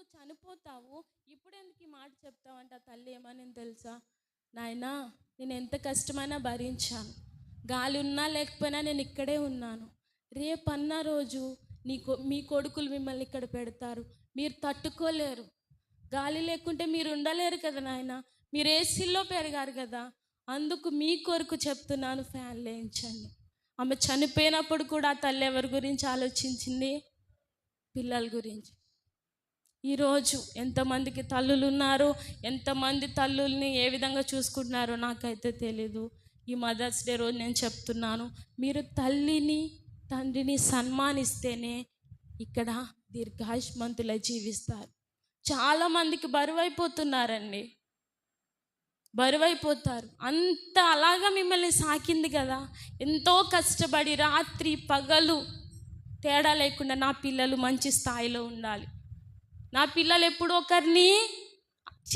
నువ్వు చనిపోతావు. ఇప్పుడు ఎందుకు ఈ మాట చెప్తావంట ఆ తల్లి ఏమని తెలుసా? నాయనా నేను ఎంత కష్టమైనా భరించాను. గాలి ఉన్నా లేకపోయినా నేను ఇక్కడే ఉన్నాను. రేపన్న రోజు నీ కొ మీ కొడుకులు మిమ్మల్ని ఇక్కడ పెడతారు. మీరు తట్టుకోలేరు. గాలి లేకుంటే మీరు ఉండలేరు కదా నాయన. మీరు ఏసీల్లో పెరిగారు కదా. అందుకు మీ కొరకు చెప్తున్నాను ఫ్యాన్ లేయించండి. ఆమె చనిపోయినప్పుడు కూడా తల్లి ఎవరి గురించి ఆలోచించింది? పిల్లల గురించి. ఈరోజు ఎంతమందికి తల్లులు ఉన్నారు ఎంతమంది తల్లుల్ని ఏ విధంగా చూసుకుంటున్నారో నాకైతే తెలీదు. ఈ మదర్స్ డే రోజు నేను చెప్తున్నాను మీరు తల్లిని తండ్రిని సన్మానిస్తేనే ఇక్కడ దీర్ఘాయుష్మంతులై జీవిస్తారు. చాలామందికి బరువైపోతున్నారండి. బరువైపోతారు. అంత అలాగా మిమ్మల్ని సాకింది కదా. ఎంతో కష్టపడి రాత్రి పగలు తేడా లేకుండా నా పిల్లలు మంచి స్థాయిలో ఉండాలి. నా పిల్లలు ఎప్పుడు ఒకరిని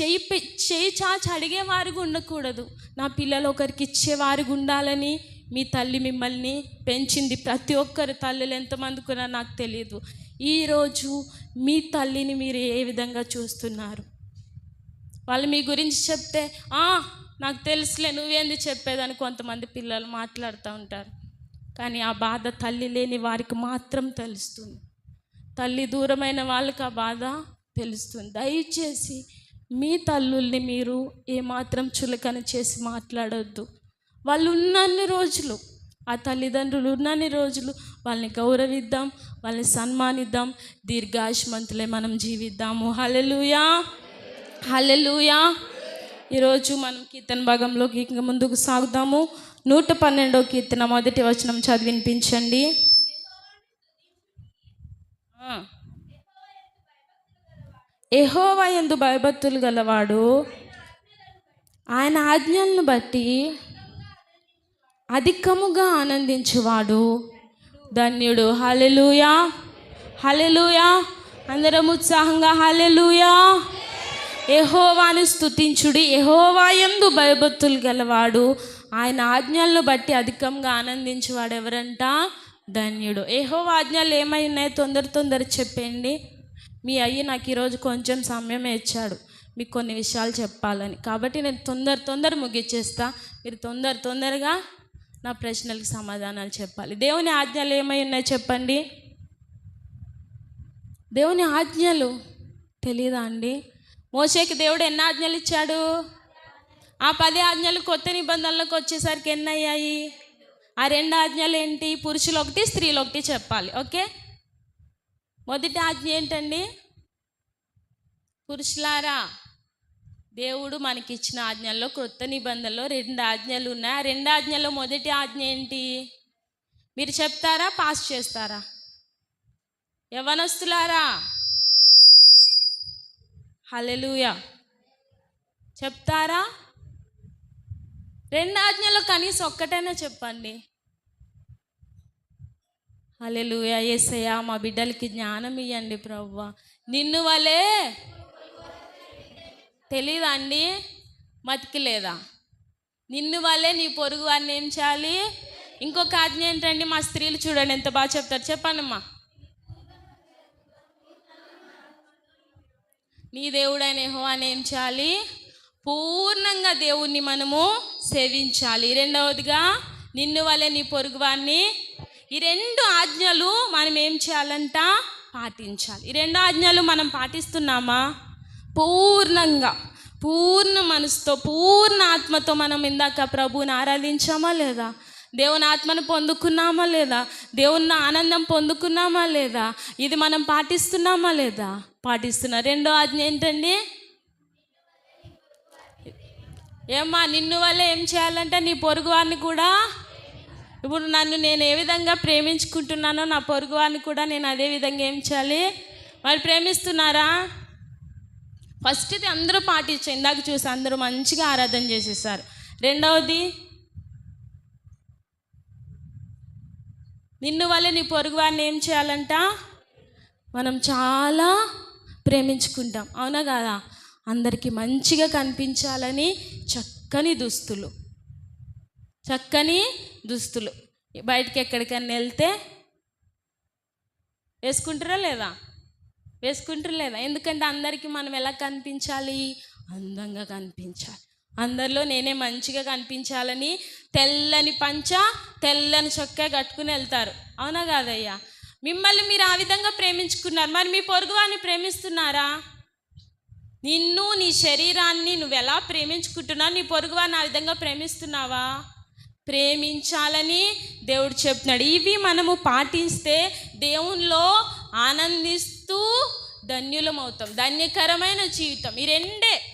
చేయి పె- చేయి చాచి అడిగేవారుగా ఉండకూడదు. నా పిల్లలు ఒకరికి ఇచ్చేవారుగా ఉండాలని మీ తల్లి మిమ్మల్ని పెంచింది ప్రతి ఒక్కరి తల్లులు ఎంతమందికి నాకు తెలియదు ఈరోజు మీ తల్లిని మీరు ఏ విధంగా చూస్తున్నారు? వాళ్ళు మీ గురించి చెప్తే నాకు తెలుసులే నువ్వేంది చెప్పేదని కొంతమంది పిల్లలు మాట్లాడుతూ ఉంటారు. కానీ ఆ బాధ తల్లి లేని వారికి మాత్రం తెలుస్తుంది. తల్లి దూరమైన వాళ్ళకి ఆ బాధ తెలుస్తుంది. దయచేసి మీ తల్లుల్ని మీరు ఏమాత్రం చులకన చేసి మాట్లాడొద్దు. వాళ్ళు ఉన్నన్ని రోజులు ఆ తల్లిదండ్రులు ఉన్నన్ని రోజులు వాళ్ళని గౌరవిద్దాం వాళ్ళని సన్మానిద్దాం దీర్ఘాయుష్మంతులే మనం జీవిద్దాము. హలెలుయా హలెలుయా ఈరోజు మనం కీర్తన భాగంలోకి ఇంకా ముందుకు సాగుదాము. నూట పన్నెండో కీర్తన మొదటి వచనం చదివినిపించండి. ఎహోవా ఎందు భయభక్తులు గలవాడు. ఆయన ఆజ్ఞలను బట్టి అధికముగా ఆనందించువాడు. ధన్యుడు. హలెలుయా హలెలుయా అందరం ఉత్సాహంగా హలెలుయా ఎహోవాని స్థుతించుడి ఎహోవా యందు భయభక్తులు గలవాడు. ఆయన ఆజ్ఞలను బట్టి అధికంగా ఆనందించేవాడు ఎవరంట? ధన్యుడు. ఏహో ఆజ్ఞలు ఏమై ఉన్నాయి తొందర తొందర చెప్పండి. మీ అయ్యి నాకు ఈరోజు కొంచెం సమయం ఇచ్చాడు. మీకు కొన్ని విషయాలు చెప్పాలని. కాబట్టి నేను తొందర తొందర ముగిచ్చేస్తా. మీరు తొందర తొందరగా నా ప్రశ్నలకు సమాధానాలు చెప్పాలి. దేవుని ఆజ్ఞలు ఏమై ఉన్నాయో చెప్పండి. దేవుని ఆజ్ఞలు తెలీదా అండి? మోసేకి దేవుడు ఎన్ని ఆజ్ఞలు ఇచ్చాడు? ఆ పది ఆజ్ఞలు కొత్త నిబంధనలకు వచ్చేసరికి ఎన్ని అయ్యాయి? ఆ రెండు ఆజ్ఞలు ఏంటి పురుషులు ఒకటి స్త్రీలు ఒకటి చెప్పాలి. ఓకే? మొదటి ఆజ్ఞ ఏంటండి? పురుషులారా దేవుడు మనకి ఇచ్చిన ఆజ్ఞల్లో క్రొత్త నిబంధనలో రెండు ఆజ్ఞలు ఉన్నాయి. ఆ రెండు ఆజ్ఞల్లో మొదటి ఆజ్ఞ ఏంటి? మీరు చెప్తారా? పాస్ చేస్తారా? యవనస్తులారా హలెలుయా చెప్తారా? రెండు ఆజ్ఞలో కనీసం ఒక్కటైనా చెప్పండి. అలెలు ఏసయ్యా మా బిడ్డలకి జ్ఞానం ఇవ్వండి ప్రవ్వ. నిన్ను వలే తెలీదా అండి? మతికి లేదా నిన్ను వలే నీ పొరుగు వారిని ఏం చేయాలి? ఇంకొక ఆజ్ఞ ఏంటండి? మా స్త్రీలు చూడండి ఎంత బాగా చెప్తారు. చెప్పండమ్మా. నీ దేవుడైన హో అని ఏం చేయాలి? పూర్ణంగా దేవుణ్ణి మనము సేవించాలి. రెండవదిగా నిన్ను వలె నీ పొరుగువాన్ని ఈ రెండు ఆజ్ఞలు మనం ఏం చేయాలంట? పాటించాలి. ఈ రెండు ఆజ్ఞలు మనం పాటిస్తున్నామా? పూర్ణంగా పూర్ణ మనసుతో పూర్ణ ఆత్మతో మనం ఇందాక ప్రభువుని ఆరాధించామా లేదా? దేవుని ఆత్మను పొందుకున్నామా లేదా? దేవుని ఆనందం పొందుకున్నామా లేదా? ఇది మనం పాటిస్తున్నామా లేదా? పాటిస్తున్నా రెండో ఆజ్ఞ ఏంటండి? ఏమ్మా నిన్ను వల్ల ఏం చేయాలంటే నీ పొరుగు వారిని కూడా? ఇప్పుడు నన్ను నేను ఏ విధంగా ప్రేమించుకుంటున్నానో నా పొరుగు వారిని కూడా నేను అదే విధంగా ఏం చేయాలి? మరి ప్రేమిస్తున్నారా? ఫస్ట్ ఇది అందరూ పాటించారు ఇందాక చూసి అందరూ మంచిగా ఆరాధన చేసేసారు. రెండవది నిన్ను వల్ల నీ పొరుగు వారిని ఏం చేయాలంట? మనం చాలా ప్రేమించుకుంటాం. అవునా కదా? అందరికీ మంచిగా కనిపించాలని చక్కని దుస్తులు. చక్కని దుస్తులు. బయటికి ఎక్కడికైనా వెళ్తే వేసుకుంటారా లేదా? వేసుకుంటారు లేదా? ఎందుకంటే అందరికీ మనం ఎలా కనిపించాలి? అందంగా కనిపించాలి. అందరిలో నేనే మంచిగా కనిపించాలని తెల్లని పంచ తెల్లని చొక్కా కట్టుకుని వెళ్తారు. అవునా కాదయ్యా? మిమ్మల్ని మీరు ఆ విధంగా ప్రేమించుకున్నారు. మరి మీ పొరుగువారిని ప్రేమిస్తున్నారా? నిన్ను నీ శరీరాన్ని నువ్వు ఎలా ప్రేమించుకుంటున్నావు? నీ పొరుగువారిని ఆ విధంగా ప్రేమిస్తున్నావా? ప్రేమించాలని దేవుడు చెప్తున్నాడు. ఇవి మనము పాటిస్తే దేవునిలో ఆనందిస్తూ ధన్యులం అవుతాం ధన్యకరమైన జీవితం. ఈ రెండే.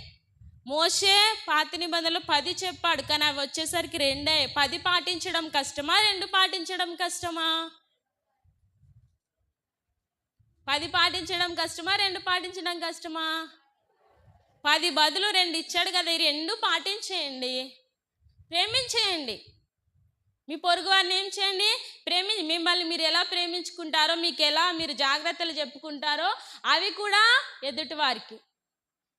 మోసే పాత నిబంధనలు పది చెప్పాడు. కానీ అవి వచ్చేసరికి రెండే. పది పాటించడం కష్టమా? రెండు పాటించడం కష్టమా? పది పాటించడం కష్టమా? రెండు పాటించడం కష్టమా? పది బదులు రెండు ఇచ్చాడు కదా ఈ రెండు పాటించేయండి. ప్రేమించేయండి. మీ పొరుగు వారిని ఏం చేయండి? ప్రేమి మిమ్మల్ని మీరు ఎలా ప్రేమించుకుంటారో మీకు ఎలా మీరు జాగ్రత్తలు చెప్పుకుంటారో అవి కూడా ఎదుటి వారికి.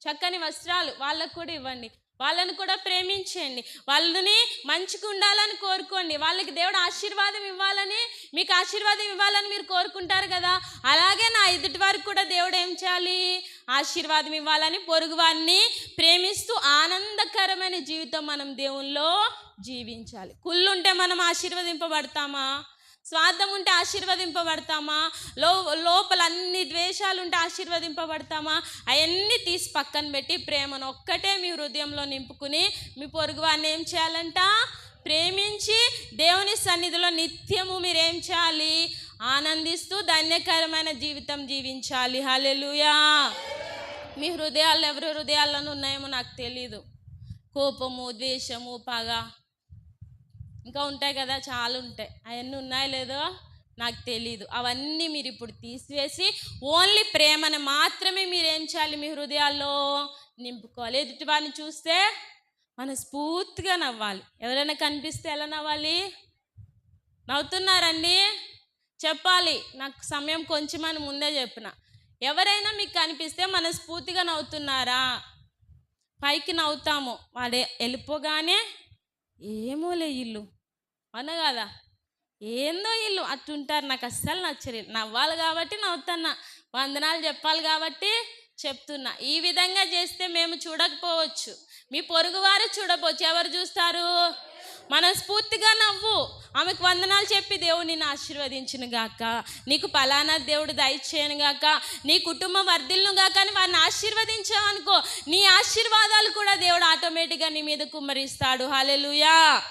చక్కని వస్త్రాలు వాళ్ళకు కూడా ఇవ్వండి. వాళ్ళని కూడా ప్రేమించండి. వాళ్ళని మంచిగా ఉండాలని కోరుకోండి. వాళ్ళకి దేవుడు ఆశీర్వాదం ఇవ్వాలని మీకు ఆశీర్వాదం ఇవ్వాలని మీరు కోరుకుంటారు కదా. అలాగే నా ఎదుటి వారికి కూడా దేవుడు ఏం చేయాలి? ఆశీర్వాదం ఇవ్వాలని పొరుగు వారిని ప్రేమిస్తూ ఆనందకరమైన జీవితం మనం దేవుల్లో జీవించాలి. కుళ్ళుంటే మనం ఆశీర్వదింపబడతామా? స్వార్థం ఉంటే ఆశీర్వదింపబడతామా? లో లోపల అన్ని ద్వేషాలు ఉంటే ఆశీర్వదింపబడతామా? అవన్నీ తీసి పక్కన పెట్టి ప్రేమను ఒక్కటే మీ హృదయంలో నింపుకుని మీ పొరుగు వారిని ఏం చేయాలంట? ప్రేమించి దేవుని సన్నిధిలో నిత్యము మీరేం చేయాలి? ఆనందిస్తూ ధన్యకరమైన జీవితం జీవించాలి. హలెలుయా మీ హృదయాలు ఎవరి హృదయాలను ఉన్నాయేమో నాకు తెలీదు. కోపము ద్వేషము పగ. ఇంకా ఉంటాయి కదా చాలా ఉంటాయి. అవన్నీ ఉన్నాయో లేదో నాకు తెలీదు. అవన్నీ మీరు ఇప్పుడు తీసివేసి ఓన్లీ ప్రేమను మాత్రమే మీరు ఏం చేయాలి? మీ హృదయాల్లో నింపుకోవాలి. ఎదుటి వారిని చూస్తే మనస్ఫూర్తిగా నవ్వాలి. ఎవరైనా కనిపిస్తే ఎలా నవ్వాలి? నవ్వుతున్నారండి? చెప్పాలి. నాకు సమయం కొంచెం అని ముందే చెప్పిన. ఎవరైనా మీకు కనిపిస్తే మనస్ఫూర్తిగా నవ్వుతున్నారా? పైకి నవ్వుతాము. వాడే వెళ్ళిపోగానే ఏమోలే ఇల్లు. అనగాదా ఏందో ఇల్లు. అట్టుంటారు. నాకు అస్సలు నచ్చలేదు నవ్వాలి కాబట్టి నవ్వుతున్నా. వందనాలు చెప్పాలి కాబట్టి చెప్తున్నా. ఈ విధంగా చేస్తే మేము చూడకపోవచ్చు. మీ పొరుగువారు చూడబోచ్చు ఎవరు చూస్తారు? మనస్ఫూర్తిగా నవ్వు. ఆమెకు వందనాలు చెప్పి దేవుడు నిన్ను ఆశీర్వదించును గాక. నీకు పలానా దేవుడు దయచేయను గాక. నీ కుటుంబం వర్ధిల్ను గాక అని వారిని ఆశీర్వదించావనుకో నీ ఆశీర్వాదాలు కూడా దేవుడు ఆటోమేటిక్గా నీ మీద కుమ్మరిస్తాడు. హాలెలుయా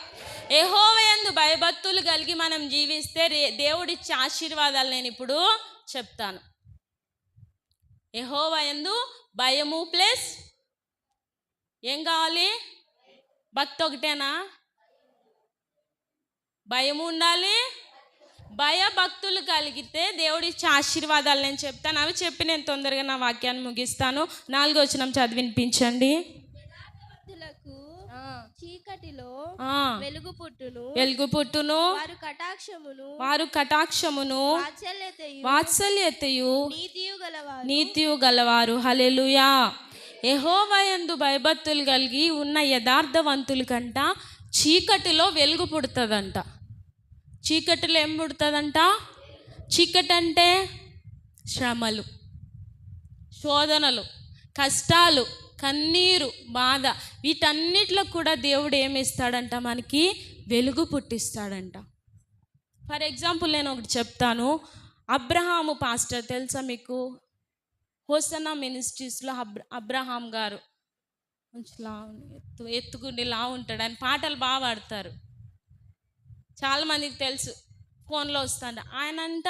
ఎహోవయందు భయభక్తులు కలిగి మనం జీవిస్తే రే దేవుడిచ్చే ఆశీర్వాదాలు నేను ఇప్పుడు చెప్తాను. ఎహోవయందు భయము ప్లస్ ఏం కావాలి? భక్తి ఒకటేనా? భయము ఉండాలి. భయభక్తులు కలిగితే దేవుడిచ్చే ఆశీర్వాదాలు నేను చెప్తాను. అవి చెప్పి నేను తొందరగా నా వాక్యాన్ని ముగిస్తాను. నాలుగో వచనం చదివినిపించండి. భక్తులకు చీకటిలో వెలుగు పుట్టును వెలుగు పుట్టును వారు కటాక్షమును వారు కటాక్షమును వాత్సల్యతయు వాత్సల్యతయు నీతియు గలవారు. నీతియు గలవారు. హలెలుయా ఎహోవయందు భయభక్తులు కలిగి ఉన్న యథార్థవంతుల కంట చీకటిలో వెలుగు పుడుతుందంట. చీకటిలో ఏం పుడుతుందంట? చీకటి అంటే శ్రమలు శోధనలు కష్టాలు కన్నీరు బాధ. వీటన్నిటిలో కూడా దేవుడు ఏమిస్తాడంట మనకి వెలుగు పుట్టిస్తాడంట. ఫర్ ఎగ్జాంపుల్ నేను ఒకటి చెప్తాను. అబ్రహాము పాస్టర్ తెలుసా మీకు? హోసనా మినిస్ట్రీస్లో అబ్ర అబ్రహాం గారు. కొంచెం లా ఎత్తు ఎత్తుకుండి లా ఉంటాడు. ఆయన పాటలు బాగా పాడతారు. చాలామందికి తెలుసు. ఫోన్లో వస్తాంట ఆయన అంట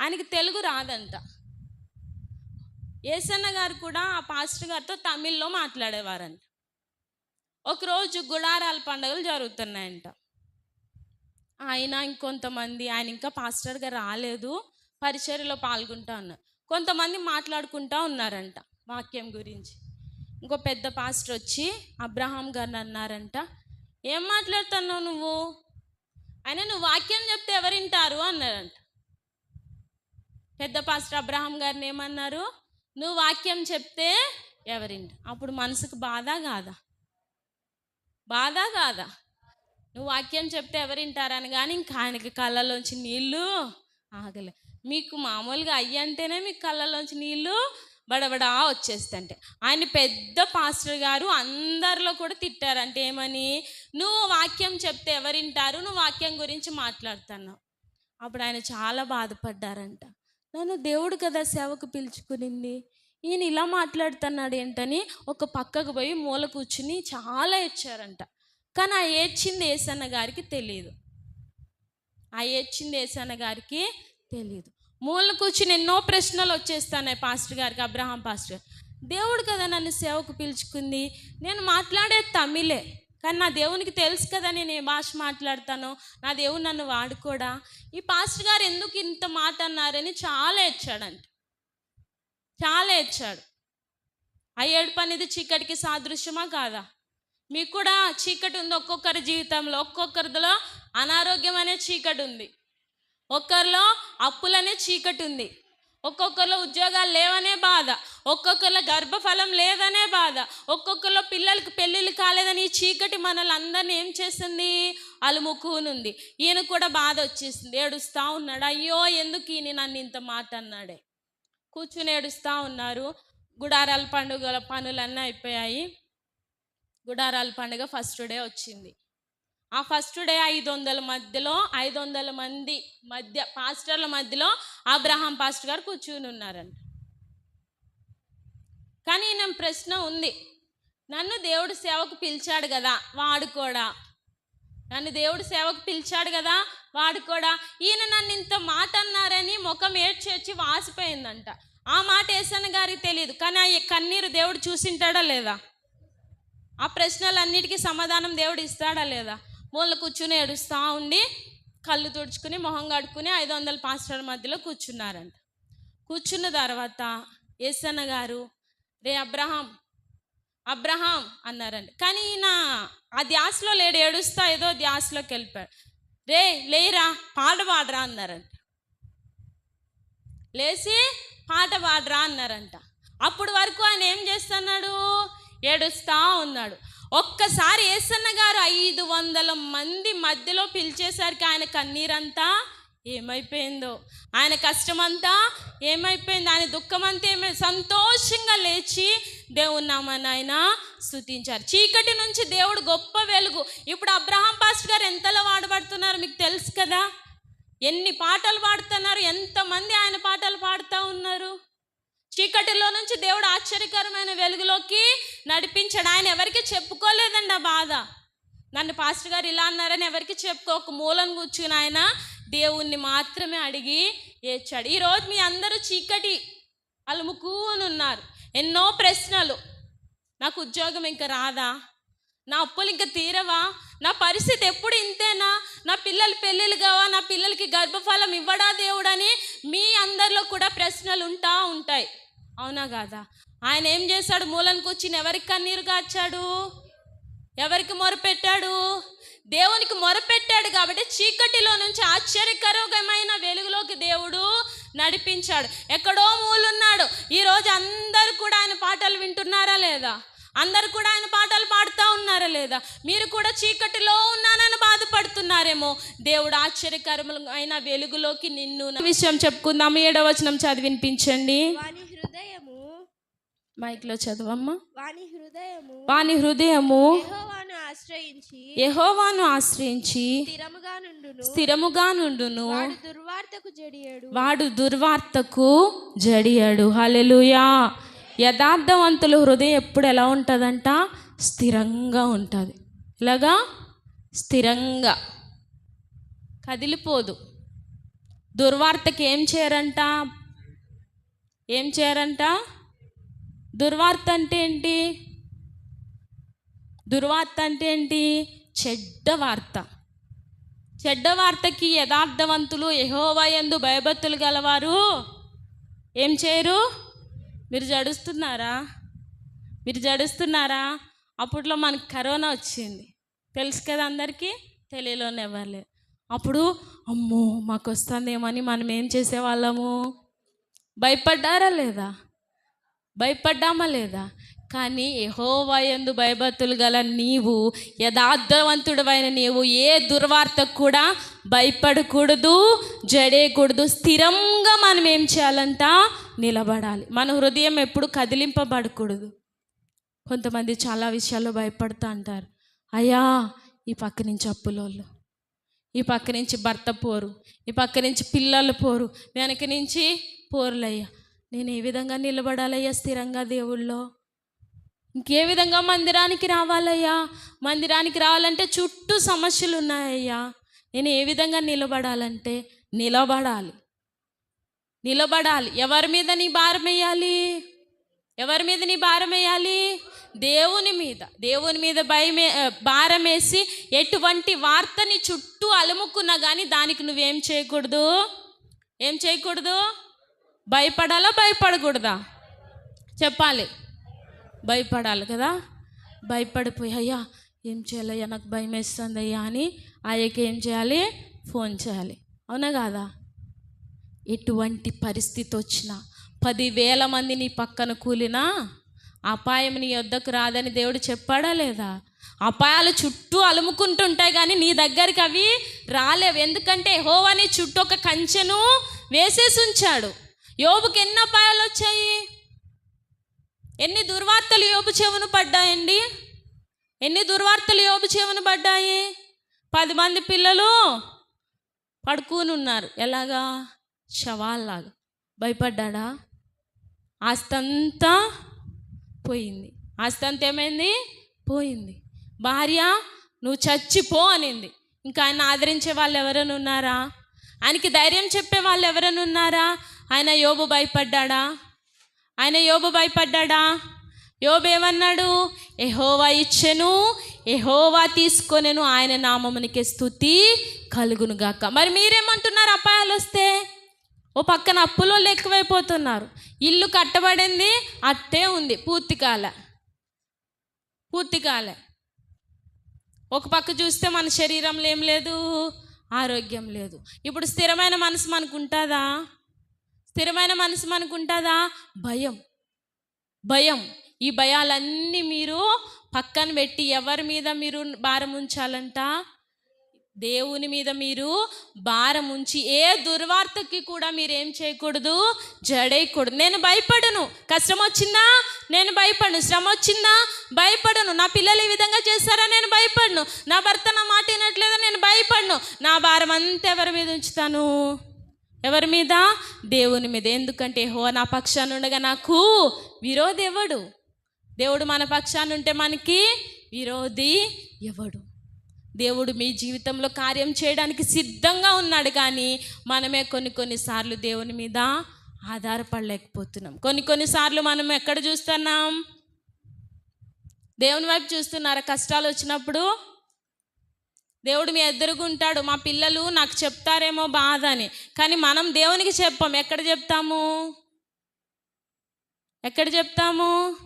ఆయనకి తెలుగు రాదంట. ఏసన్న గారు కూడా ఆ పాస్టర్ గారితో తమిళ్ళో మాట్లాడేవారంట. ఒకరోజు గుడారాల పండుగలు జరుగుతున్నాయంట. ఆయన ఇంకొంతమంది ఆయన ఇంకా పాస్టర్గా రాలేదు. పరిచర్యలో పాల్గొంటా కొంతమంది మాట్లాడుకుంటా ఉన్నారంట వాక్యం గురించి. ఇంకో పెద్ద పాస్టర్ వచ్చి అబ్రహాం గారిని అన్నారంట. ఏం మాట్లాడుతున్నావు నువ్వు? అయినా నువ్వు వాక్యం చెప్తే ఎవరింటారు అన్నారంట. పెద్ద పాస్టర్ అబ్రహాం గారిని ఏమన్నారు? నువ్వు వాక్యం చెప్తే ఎవరింట అప్పుడు మనసుకు బాధ కాదా? బాధ కాదా? నువ్వు వాక్యం చెప్తే ఎవరింటారని కానీ ఇంకా ఆయనకి కళ్ళలోంచి నీళ్ళు ఆగలే. మీకు మామూలుగా అయ్యి అంటేనే మీకు కళ్ళలోంచి నీళ్ళు బడబడా వచ్చేస్తంటే ఆయన పెద్ద పాస్టర్ గారు అందరిలో కూడా తిట్టారంటే. ఏమని? నువ్వు వాక్యం చెప్తే ఎవరింటారు నువ్వు వాక్యం గురించి మాట్లాడుతున్నావు. అప్పుడు ఆయన చాలా బాధపడ్డారంట. నన్ను దేవుడు కదా సేవకు పిలుచుకునింది. ఈయన ఇలా మాట్లాడుతున్నాడు ఏంటని ఒక పక్కకు పోయి మూల కూర్చుని చాలా ఏడ్చారంట. కానీ ఆ ఏడ్చింది ఏసన్న గారికి తెలియదు ఆ ఏడ్చింది ఏసన్న గారికి తెలియదు మూల కూర్చుని ఎన్నో ప్రశ్నలు వచ్చేస్తాను పాస్టర్ గారికి అబ్రహాం పాస్టర్ గారు దేవుడు కదా నన్ను సేవకు పిలుచుకుంది. నేను మాట్లాడే తమిళే కానీ నా దేవునికి తెలుసు కదా నేను ఏ భాష మాట్లాడతాను. నా దేవుడు నన్ను వాడుకోడా? ఈ పాస్టర్ గారు ఎందుకు ఇంత మాట అన్నారని చాలా ఏడ్చాడంట. చాలా ఏడ్చాడు. ఆ ఏడుపు అనేది చీకటికి సాదృశ్యమా కాదా? మీకు కూడా చీకటి ఉంది ఒక్కొక్కరి జీవితంలో ఒక్కొక్కరిలో అనారోగ్యం అనే చీకటి ఉంది. ఒక్కరిలో అప్పులనే చీకటి ఉంది ఒక్కొక్కరిలో ఉద్యోగాలు లేవనే బాధ. ఒక్కొక్కరిలో గర్భఫలం లేదనే బాధ. ఒక్కొక్కరిలో పిల్లలకి పెళ్ళిళ్ళు కాలేదని ఈ చీకటి మనల్ని అందరినీ ఏం చేస్తుంది? అలుముకునుంది. ఈయన కూడా బాధ వచ్చేసింది. ఏడుస్తూ ఉన్నాడు. అయ్యో ఎందుకు ఈయన నన్ను ఇంత మాట అన్నాడే? కూర్చుని ఏడుస్తూ ఉన్నారు. గుడారాల పండుగల పనులన్నీ అయిపోయాయి. గుడారాల పండుగ ఫస్ట్ డే వచ్చింది. ఆ ఫస్ట్ డే ఐదు వందల మధ్యలో ఐదు వందల మంది మధ్య పాస్టర్ల మధ్యలో అబ్రహాం పాస్టర్ గారు కూర్చుని ఉన్నారంట. కానీ నా ప్రశ్న ఉంది. నన్ను దేవుడు సేవకు పిలిచాడు కదా వాడుకోడా నన్ను దేవుడు సేవకు పిలిచాడు కదా వాడుకోడా ఈయన నన్ను ఇంత మాట అన్నారని ముఖం ఏడ్చేర్చి వాసిపోయిందంట. ఆ మాట ఏసన్న గారికి తెలియదు కానీ ఆ కన్నీరు దేవుడు చూసింటాడా లేదా? ఆ ప్రశ్నలన్నిటికీ సమాధానం దేవుడు ఇస్తాడా లేదా? మూల కూర్చుని ఏడుస్తూ ఉండి కళ్ళు తుడుచుకుని మొహం కడుక్కుని ఐదు వందల పాస్టర్ల మధ్యలో కూర్చున్నారంట. కూర్చున్న తర్వాత ఏసన్న గారు రే అబ్రహాం అబ్రహాం అన్నారండి కానీ ఈయన ఆ ధ్యాసలో లేడు ఏడుస్తా ఏదో ధ్యాసలోకి వెళ్ళిపోయాడు. రే లేరా పాట పాడరా అన్నారంట. లేచి పాట పాడరా అన్నారంట. అప్పుడు వరకు ఆయన ఏం చేస్తున్నాడు? ఏడుస్తా ఉన్నాడు. ఒక్కసారి ఏసన్న గారు ఐదు వందల మంది మధ్యలో పిలిచేసరికి ఆయన కన్నీరంతా ఏమైపోయిందో ఆయన కష్టమంతా ఏమైపోయింది ఆయన దుఃఖమంతా ఏమై సంతోషంగా లేచి దేవుని నామాన్ని ఆయన స్తుతించారు. చీకటి నుంచి దేవుడు గొప్ప వెలుగు. ఇప్పుడు అబ్రహాం పాస్టర్ గారు ఎంతలో వాడబడుతున్నారు మీకు తెలుసు కదా? ఎన్ని పాటలు పాడుతున్నారు? ఎంతమంది ఆయన పాటలు పాడుతూ ఉన్నారు? చీకటిలో నుంచి దేవుడు ఆశ్చర్యకరమైన వెలుగులోకి నడిపించాడు. ఆయన ఎవరికి చెప్పుకోలేదండి ఆ బాధ. నన్ను పాస్టర్ గారు ఇలా అన్నారని ఎవరికి చెప్పుకో ఒక మూలను కూర్చుని ఆయన దేవుణ్ణి మాత్రమే అడిగి ఏడ్చాడు. ఈరోజు మీ అందరూ చీకటి అలుముకూని ఉన్నారు. ఎన్నో ప్రశ్నలు. నాకు ఉద్యోగం ఇంకా రాదా? నా అప్పులు ఇంకా తీరవా? నా పరిస్థితి ఎప్పుడు ఇంతేనా? నా పిల్లలు పెళ్ళిళ్ళు కావా నా పిల్లలకి గర్భఫలం ఇవ్వడా దేవుడని మీ అందరిలో కూడా ప్రశ్నలు ఉంటా ఉంటాయి. అవునా కాదా ఆయన ఏం చేశాడు? మూలను కూర్చుని ఎవరికి కన్నీరు కాచాడు ఎవరికి మొరపెట్టాడు? దేవునికి మొరపెట్టాడు కాబట్టి చీకటిలో నుంచి ఆశ్చర్యకరమైన వెలుగులోకి దేవుడు నడిపించాడు. ఎక్కడో మూలున్నాడు. ఈరోజు అందరూ కూడా ఆయన పాటలు వింటున్నారా లేదా? అందరు కూడా ఆయన పాటలు పాడుతూ ఉన్నారా లేదా? మీరు కూడా చీకటిలో ఉన్నానని బాధపడుతున్నారేమో. దేవుడు ఆశ్చర్యకరమైన వెలుగులోకి నిన్ను విషయం చెప్పుకుందాం. ఏడవచనం చదివినిపించండి వాని హృదయము మైక్లో చదవమ్మా. వాని హృదయము వాని హృదయము యెహోవాను ఆశ్రయించి యెహోవాను ఆశ్రయించి స్థిరముగా నుండును. స్థిరముగా నుండును. వాడు దుర్వార్తకు జడియడు. వాడు దుర్వార్తకు జడియాడు. హలెలుయా యథార్థవంతుల హృదయం ఎప్పుడు ఎలా ఉంటుందంట? స్థిరంగా ఉంటుంది. ఇలాగా స్థిరంగా. కదిలిపోదు. దుర్వార్తకి ఏం చేయరంట? ఏం చేయరంట దుర్వార్త అంటే ఏంటి దుర్వార్త అంటే ఏంటి చెడ్డ వార్త. చెడ్డ వార్తకి యథార్థవంతులు యహోవయందు భయభక్తులు గలవారు ఏం చేయరు? మీరు జడుస్తున్నారా? మీరు జడుస్తున్నారా? అప్పట్లో మనకి కరోనా వచ్చింది. తెలుసు కదా అందరికీ? తెలియలోనే ఎవరు అప్పుడు అమ్మో మాకు వస్తుందేమని మనం ఏం చేసేవాళ్ళము? భయపడ్డారా లేదా? భయపడ్డామా లేదా? కానీ యహోవాయందు భయభక్తులు గల నీవు యథార్థవంతుడమైన నీవు ఏ దుర్వార్తకు కూడా భయపడకూడదు జడేయకూడదు స్థిరంగా మనం ఏం చేయాలంట? నిలబడాలి. మన హృదయం ఎప్పుడు కదిలింపబడకూడదు. కొంతమంది చాలా విషయాల్లో భయపడుతూ అంటారు. అయ్యా ఈ పక్క నుంచి అప్పులోళ్ళు ఈ పక్క నుంచి భర్త పోరు ఈ పక్క నుంచి పిల్లలు పోరు వెనక నుంచి పోర్లయ్యా. నేను ఏ విధంగా నిలబడాలయ్యా స్థిరంగా దేవుళ్ళో? ఇంకే విధంగా మందిరానికి రావాలయ్యా? మందిరానికి రావాలంటే చుట్టూ సమస్యలు ఉన్నాయ్యా నేను ఏ విధంగా నిలబడాలంటే నిలబడాలి. నిలబడాలి. ఎవరి మీద నీ భారం వేయాలి ఎవరి మీద నీ భారం వేయాలి దేవుని మీద. దేవుని మీద భయమే భారమేసి భారం వేసి ఎటువంటి వార్తని చుట్టూ అలుముకున్నా కానీ దానికి నువ్వేం చేయకూడదు? ఏం చేయకూడదు? భయపడాలా భయపడకూడదా? చెప్పాలి. భయపడాలి కదా? భయపడిపోయి అయ్యా ఏం చేయాలయ్యా నాకు భయం వేస్తుంది అయ్యా అని ఆయనకి ఏం చేయాలి? ఫోన్ చేయాలి. అవునా కాదా? ఎటువంటి పరిస్థితి వచ్చినా పదివేల మంది నీ పక్కన కూలినా అపాయం నీ వద్దకు రాదని దేవుడు చెప్పాడా లేదా? అపాయాలు చుట్టూ అలుముకుంటుంటాయి కానీ నీ దగ్గరికి అవి రాలేవు. ఎందుకంటే హోవని చుట్టూ ఒక కంచెను వేసేసి ఉంచాడు. యోబుకి ఎన్ని అపాయాలు వచ్చాయి? ఎన్ని దుర్వార్తలు యోబు చెవును పడ్డాయండి? ఎన్ని దుర్వార్తలు యోబు చెవును పడ్డాయి? పది మంది పిల్లలు పడుకుని ఉన్నారు ఎలాగా? శవాల్లాగా. భయపడ్డాడా? ఆస్తంతా పోయింది. ఆస్తంత ఏమైంది పోయింది. భార్య నువ్వు చచ్చిపో అనింది. ఇంకా ఆయన ఆదరించే వాళ్ళు ఎవరైనా ఉన్నారా ఆయనకి ధైర్యం చెప్పే వాళ్ళు ఎవరైనా ఉన్నారా ఆయన యోబు భయపడ్డాడా? ఆయన యోబు భయపడ్డాడా? యోబేమన్నాడు ఎహోవా ఇచ్చెను ఎహోవా తీసుకొనెను ఆయన నామమునికి స్థుతి కలుగునుగాక. మరి మీరేమంటున్నారు అపాయాలు వస్తే? ఓ పక్కన అప్పులో ఎక్కువైపోతున్నారు ఇల్లు కట్టబడింది అట్టే ఉంది పూర్తి కాలే. పూర్తి కాలే. ఒక పక్క చూస్తే మన శరీరంలో ఏం లేదు ఆరోగ్యం లేదు. ఇప్పుడు స్థిరమైన మనసు మనకు ఉంటుందా? స్థిరమైన మనసు మనకు ఉంటుందా భయం. భయం. ఈ భయాలన్నీ మీరు పక్కన పెట్టి ఎవరి మీద మీరు భారం ఉంచాలంట? దేవుని మీద మీరు భారం ఉంచి ఏ దుర్వార్తకి కూడా మీరు ఏం చేయకూడదు? జడేయకూడదు. నేను భయపడను. కష్టం వచ్చిందా? నేను భయపడను. శ్రమ వచ్చిందా? భయపడను. నా పిల్లలు ఈ విధంగా చేస్తారా? నేను భయపడను. నా భర్త నా మాట వినట్లేదా? నేను భయపడను. నా భారం అంతా ఎవరి మీద ఉంచుతాను? ఎవరి మీద? దేవుని మీద. ఎందుకంటే హో నా పక్షాన్ని ఉండగా నాకు విరోధి ఎవడు? దేవుడు మన పక్షాన్ని ఉంటే మనకి విరోధి ఎవడు? దేవుడు మీ జీవితంలో కార్యం చేయడానికి సిద్ధంగా ఉన్నాడు కానీ మనమే కొన్ని కొన్నిసార్లు దేవుని మీద ఆధారపడలేకపోతున్నాం. కొన్ని కొన్నిసార్లు మనం ఎక్కడ చూస్తున్నాం? దేవుని వైపు చూస్తున్నారా? కష్టాలు వచ్చినప్పుడు దేవుడు మీ ఎదురుగా ఉంటాడు. మా పిల్లలు నాకు చెప్తారేమో బాధ అని. కానీ మనం దేవునికి చెప్పాం. ఎక్కడ చెప్తాము? ఎక్కడ చెప్తాము?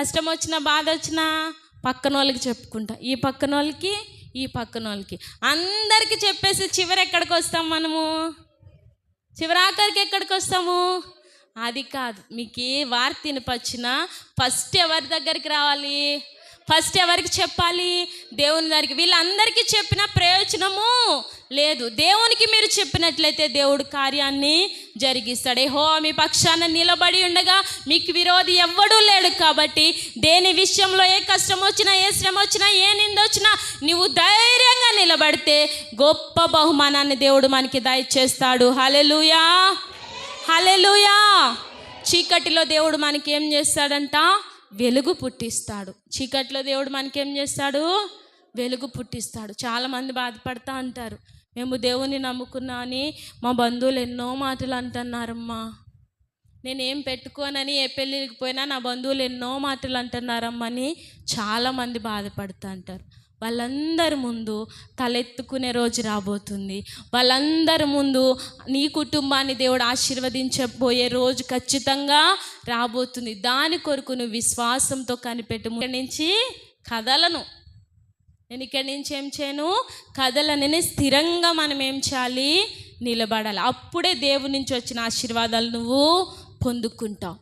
కష్టం వచ్చినా బాధ వచ్చినా పక్కన వాళ్ళకి చెప్పుకుంటా. ఈ పక్కన వాళ్ళకి ఈ పక్కన వాళ్ళకి అందరికీ చెప్పేసి చివరి ఎక్కడికి వస్తాం మనము? చివరి ఆఖరికి ఎక్కడికి వస్తాము? అది కాదు. మీకు ఏ వార్త వినపచ్చినా ఫస్ట్ ఎవరి దగ్గరికి రావాలి? ఫస్ట్ ఎవరికి చెప్పాలి? దేవుని దానికి వీళ్ళందరికీ చెప్పిన ప్రయోజనము లేదు. దేవునికి మీరు చెప్పినట్లయితే దేవుడు కార్యాన్ని జరిగిస్తాడు. హో మీ పక్షాన నిలబడి ఉండగా మీకు విరోధి ఎవ్వడూ లేడు కాబట్టి దేని విషయంలో ఏ కష్టం వచ్చినా ఏ శ్రమ వచ్చినా ఏ నింద వచ్చినా నువ్వు ధైర్యంగా నిలబడితే గొప్ప బహుమానాన్ని దేవుడు మనకి దయచేస్తాడు. హలెలుయా హలెలుయా చీకటిలో దేవుడు మనకి ఏం చేస్తాడంట? వెలుగు పుట్టిస్తాడు. చీకట్లో దేవుడు మనకేం చేస్తాడు? వెలుగు పుట్టిస్తాడు. చాలామంది బాధపడతా అంటారు. మేము దేవుని నమ్ముకున్నా అని మా బంధువులు ఎన్నో మాటలు అంటున్నారమ్మా. నేనేం పెట్టుకోనని ఏ పెళ్ళికి పోయినా నా బంధువులు ఎన్నో మాటలు అంటున్నారమ్మని చాలామంది బాధపడుతూ అంటారు. వాళ్ళందరి ముందు తలెత్తుకునే రోజు రాబోతుంది. వాళ్ళందరి ముందు నీ కుటుంబాన్ని దేవుడు ఆశీర్వదించబోయే రోజు ఖచ్చితంగా రాబోతుంది. దాని కొరకు నువ్వు విశ్వాసంతో కనిపెట్టు. ఇక్కడి నుంచి కదలను. నేను ఇక్కడి నుంచి ఏం చేయను? కదలని స్థిరంగా మనం ఏం చేయాలి? నిలబడాలి. అప్పుడే దేవుడి నుంచి వచ్చిన ఆశీర్వాదాలు నువ్వు పొందుకుంటావు.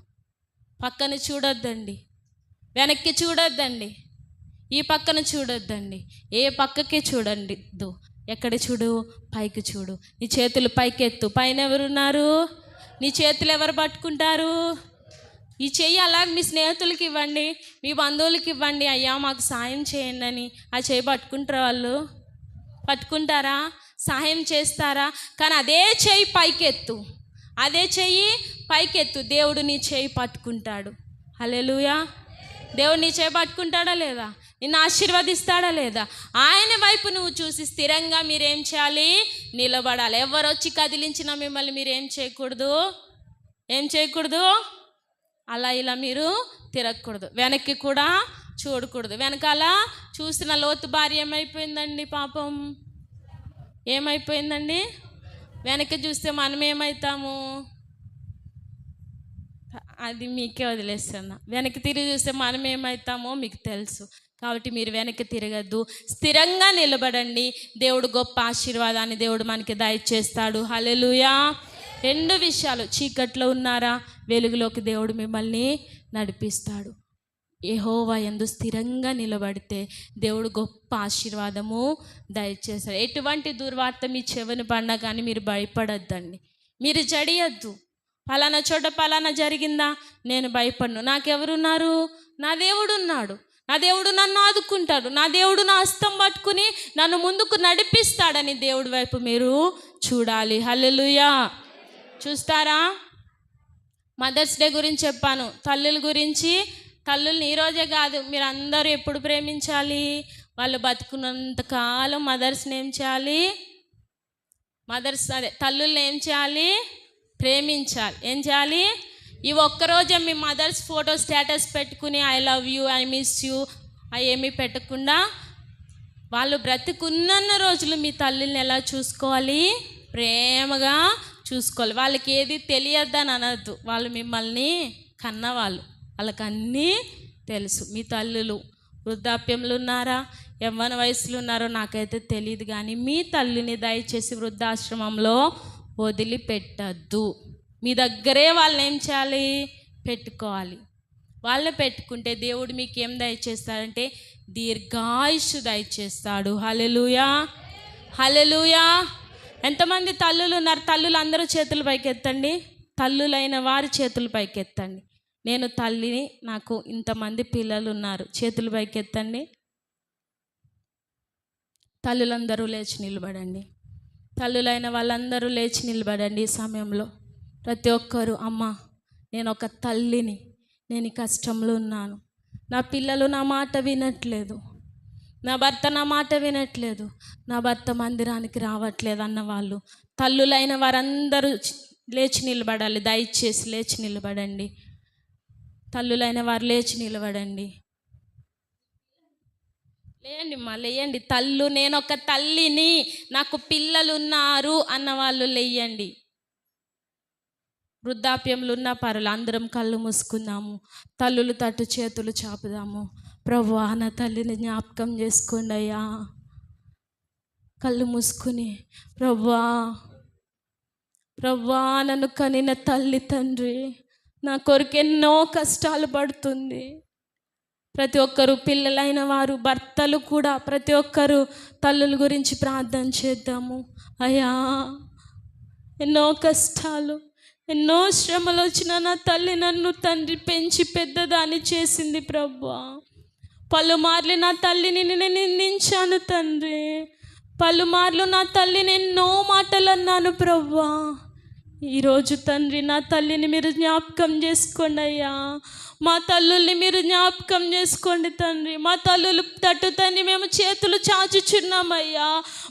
పక్కన చూడొద్దండి. వెనక్కి చూడొద్దండి. ఈ పక్కన చూడొద్దండి. ఏ పక్కకి చూడండి. ఎక్కడ చూడు? పైకి చూడు. నీ చేతులు పైకెత్తు. పైన ఎవరున్నారు? నీ చేతులు ఎవరు పట్టుకుంటారు? ఈ చెయ్యి అలా మీ స్నేహితులకి ఇవ్వండి. మీ బంధువులకి ఇవ్వండి. అయ్యా మాకు సాయం చేయండి అని ఆ చేయి పట్టుకుంటారు వాళ్ళు? పట్టుకుంటారా? సహాయం చేస్తారా? కానీ అదే చెయ్యి పైకెత్తు. అదే చెయ్యి పైకెత్తు. దేవుడు నీ చేయి పట్టుకుంటాడు. హల్లెలూయా. దేవుడు నీ చేపట్టుకుంటాడా లేదా? నిన్ను ఆశీర్వదిస్తాడా లేదా? ఆయన వైపు నువ్వు చూసి స్థిరంగా మీరేం చేయాలి? నిలబడాలి. ఎవరు వచ్చి కదిలించినా మిమ్మల్ని మీరు ఏం చేయకూడదు? ఏం చేయకూడదు? అలా ఇలా మీరు తిరగకూడదు. వెనక్కి కూడా చూడకూడదు. వెనకాల చూసిన లోతు భార్య ఏమైపోయిందండి పాపం? ఏమైపోయిందండి? వెనక్కి చూస్తే మనం ఏమవుతాము అది మీకే వదిలేస్తున్నా. వెనక్కి తిరిగి చూస్తే మనం ఏమవుతామో మీకు తెలుసు. కాబట్టి మీరు వెనక్కి తిరగద్దు. స్థిరంగా నిలబడండి. దేవుడు గొప్ప ఆశీర్వాదాన్ని దేవుడు మనకి దయచేస్తాడు. హలెలుయా రెండు విషయాలు. చీకట్లో ఉన్నారా? వెలుగులోకి దేవుడు మిమ్మల్ని నడిపిస్తాడు. ఏహోవా ఎందు స్థిరంగా నిలబడితే దేవుడు గొప్ప ఆశీర్వాదము దయచేస్తాడు. ఎటువంటి దుర్వార్త మీ చెవిని పడినా కానీ మీరు భయపడొద్దండి. మీరు జడియద్దు. పలానా చోట పలానా జరిగిందా? నేను భయపడను. నాకెవరున్నారు? నా దేవుడు ఉన్నాడు నా దేవుడు నన్ను ఆదుకుంటాడు. నా దేవుడు నా హస్తం పట్టుకుని నన్ను ముందుకు నడిపిస్తాడని దేవుడి వైపు మీరు చూడాలి. హల్లెలుయా. చూస్తారా? మదర్స్ డే గురించి చెప్పాను. తల్లుల గురించి. తల్లుల్ని ఈరోజే కాదు మీరు అందరూ ఎప్పుడు ప్రేమించాలి? వాళ్ళు బతుకున్నంతకాలం మదర్స్ని ఏం చేయాలి? మదర్స్ అదే తల్లుల్ని ఏం చేయాలి? ప్రేమించాలి. ఏం చేయాలి? ఈ ఒక్కరోజే మీ మదర్స్ ఫోటో స్టేటస్ పెట్టుకుని I love you I miss you అవి ఏమీ పెట్టకుండా వాళ్ళు బ్రతికున్న రోజులు మీ తల్లిని ఎలా చూసుకోవాలి? ప్రేమగా చూసుకోవాలి. వాళ్ళకి ఏది తెలియద్దని అనద్దు. వాళ్ళు మిమ్మల్ని కన్నవాళ్ళు. వాళ్ళకి అన్నీ తెలుసు. మీ తల్లులు వృద్ధాప్యంలో ఉన్నారా? యవ్వన వయసులో ఉన్నారో నాకైతే తెలియదు కానీ మీ తల్లిని దయచేసి వృద్ధాశ్రమంలో వదిలిపెట్టద్దు. మీ దగ్గరే వాళ్ళని ఏం చేయాలి? పెట్టుకోవాలి. వాళ్ళని పెట్టుకుంటే దేవుడు మీకు ఏం దయచేస్తాడంటే దీర్ఘాయుషు దయచేస్తాడు. హలెలుయా హలెలుయా ఎంతమంది తల్లులు ఉన్నారు? తల్లులు అందరూ చేతులు పైకెత్తండి. తల్లులైన వారి చేతులు పైకెత్తండి. నేను తల్లిని నాకు ఇంతమంది పిల్లలు ఉన్నారు చేతులు పైకెత్తండి. తల్లులందరూ లేచి నిలబడండి. తల్లులైన వాళ్ళందరూ లేచి నిలబడండి ఈ సమయంలో. ప్రతి ఒక్కరు అమ్మ నేను ఒక తల్లిని నేను కష్టంలో ఉన్నాను. నా పిల్లలు నా మాట వినట్లేదు. నా భర్త నా మాట వినట్లేదు. నా భర్త మందిరానికి రావట్లేదు అన్న వాళ్ళు. తల్లులైన వారందరూ లేచి నిలబడాలి. దయచేసి లేచి నిలబడండి. తల్లులైన వారు లేచి నిలబడండి. లేయండి మా లేయండి. తల్లు నేను ఒక తల్లిని నాకు పిల్లలు ఉన్నారు అన్న వాళ్ళు లేయండి. వృద్ధాప్యంలో ఉన్న పరులు అందరం కళ్ళు మూసుకుందాము. తల్లులు తట్టు చేతులు చాపుదాము. ప్రభు నా తల్లిని జ్ఞాపకం చేసుకోండి అయ్యా. కళ్ళు మూసుకుని ప్రభా ప్రభా నన్ను కనిన తల్లి తండ్రి నా కొరకు ఎన్నో కష్టాలు పడుతుంది. ప్రతి ఒక్కరు పిల్లలైన వారు భర్తలు కూడా ప్రతి ఒక్కరు తల్లుల గురించి ప్రార్థన చేద్దాము. అయ్యా ఎన్నో కష్టాలు ఎన్నో శ్రమలు వచ్చిన నా తల్లి నన్ను తండ్రి పెంచి పెద్దదాన్ని చేసింది ప్రభా. పలుమార్లు నా తల్లిని నేను నిందించాను తండ్రి. పలుమార్లు నా తల్లిని ఎన్నో మాటలు అన్నాను ప్రభా. ఈరోజు తండ్రి నా తల్లిని మీరు జ్ఞాపకం చేసుకోండి అయ్యా. మా తల్లుల్ని మీరు జ్ఞాపకం చేసుకోండి తండ్రి. మా తల్లులు తట్టు తండ్రి మేము చేతులు చాచుచున్నామయ్యా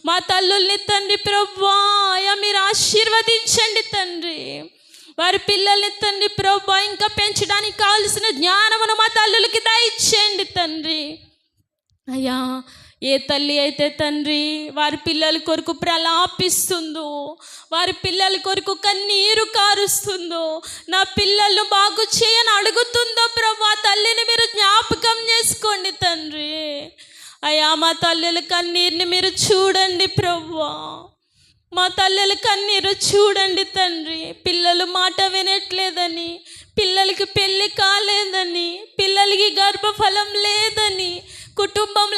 మా తల్లుల్ని తండ్రి ప్రభా అయ్యా మీరు ఆశీర్వదించండి తండ్రి. వారి పిల్లల్ని తండ్రి ప్రభా ఇంకా పెంచడానికి కావలసిన జ్ఞానమును మా తల్లులకి దయచేయండి తండ్రి. అయ్యా ఏ తల్లి అయితే తండ్రి వారి పిల్లల కొరకు ప్రలాపిస్తుందో వారి పిల్లల కొరకు కన్నీరు కారుస్తుందో నా పిల్లలు బాగు చేయని అడుగుతుందో ప్రభా తల్లిని మీరు జ్ఞాపకం చేసుకోండి తండ్రి. అయ్యా మా తల్లుల కన్నీరుని మీరు చూడండి ప్రభా. మా తల్లుల కన్నీరు చూడండి తండ్రి. పిల్లలు మాట వినట్లేదని పిల్లలకి పెళ్ళి కాలేదని పిల్లలకి గర్భఫలం లేదని కుటుంబం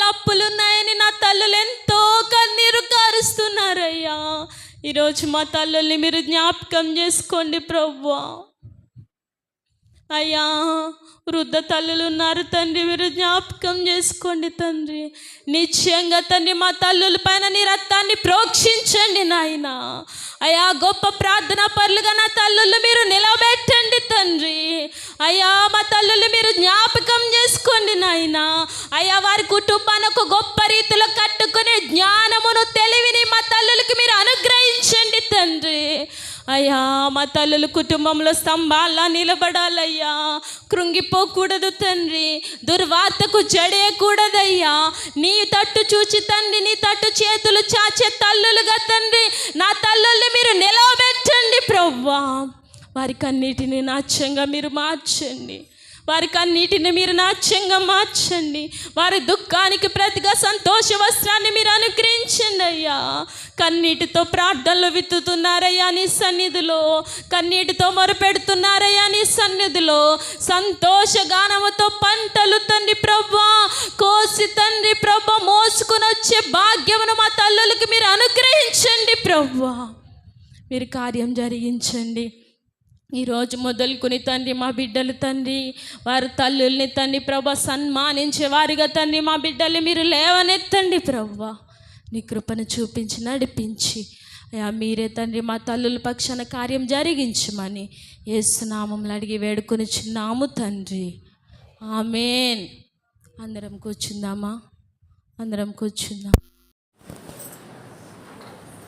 ఈరోజు మా తల్లుల్ని మీరు జ్ఞాపకం చేసుకోండి ప్రవ్వా. అయ్యా వృద్ధ తల్లులు ఉన్నారు తండ్రి మీరు జ్ఞాపకం చేసుకోండి తండ్రి. నిశ్చయంగా తండ్రి మా తల్లుల పైన నీ రక్తాన్ని ప్రోక్షించండి నాయన. అయ్యా గొప్ప ప్రార్థన పరులుగా నా తల్లులు మీరు నిలబెట్టండి తండ్రి. అయ్యా మా తల్లులు మీరు జ్ఞాపకం చేసుకోండి నాయన. అయ్యా వారి కుటుంబాన్ని ఒక గొప్ప రీతిలో కట్టుకునే జ్ఞానమును తెలివిని మా తల్లులకు మీరు అనుగ్రహించండి తండ్రి. అయ్యా మా తల్లులు కుటుంబంలో స్తంభాల్లా నిలబడాలయ్యా. కృంగిపోకూడదు తండ్రి దుర్వార్తకు జడేయకూడదయ్యా నీ తట్టు చూచి తండ్రి నీ తట్టు చేతులు చాచే తల్లులుగా తండ్రి నా తల్లుల్ని మీరు నిలవబెట్టండి ప్రవ్వా. వారికి అన్నిటిని నాట్యంగా మీరు మార్చండి. వారికి అన్నిటిని మీరు నాట్యంగా మార్చండి. వారి దుఃఖానికి ప్రతిగా సంతోష వస్త్రాన్ని మీరు అనుగ్రహించండి అయ్యా. కన్నీటితో ప్రార్థనలు విత్తుతున్నారయ్యా నీ సన్నిధిలో. కన్నీటితో మొరపెడుతున్నారయ్యా నీ సన్నిధిలో. సంతోష గానముతో పంటలు తండ్రి ప్రభా కోసి తండ్రి ప్రభ మోసుకుని వచ్చే భాగ్యమును మా తల్లులకి మీరు అనుగ్రహించండి ప్రభా మీరు కార్యం జరిగించండి. ఈరోజు మొదలుకొని తండ్రి మా బిడ్డలు తండ్రి వారి తల్లుల్ని తండ్రి ప్రభ సన్మానించే వారిగా తండ్రి మా బిడ్డల్ని మీరు లేవనెత్తండి ప్రభా నీ కృపను చూపించి నడిపించి. అయ్యా మీరే తండ్రి మా తల్లుల పక్షాన కార్యం జరిగించమని ఏసునామంలో అడిగి వేడుకొని చిన్నాము తండ్రి. ఆమెన్. అందరం కూర్చుందామా? అందరం కూర్చుందాం.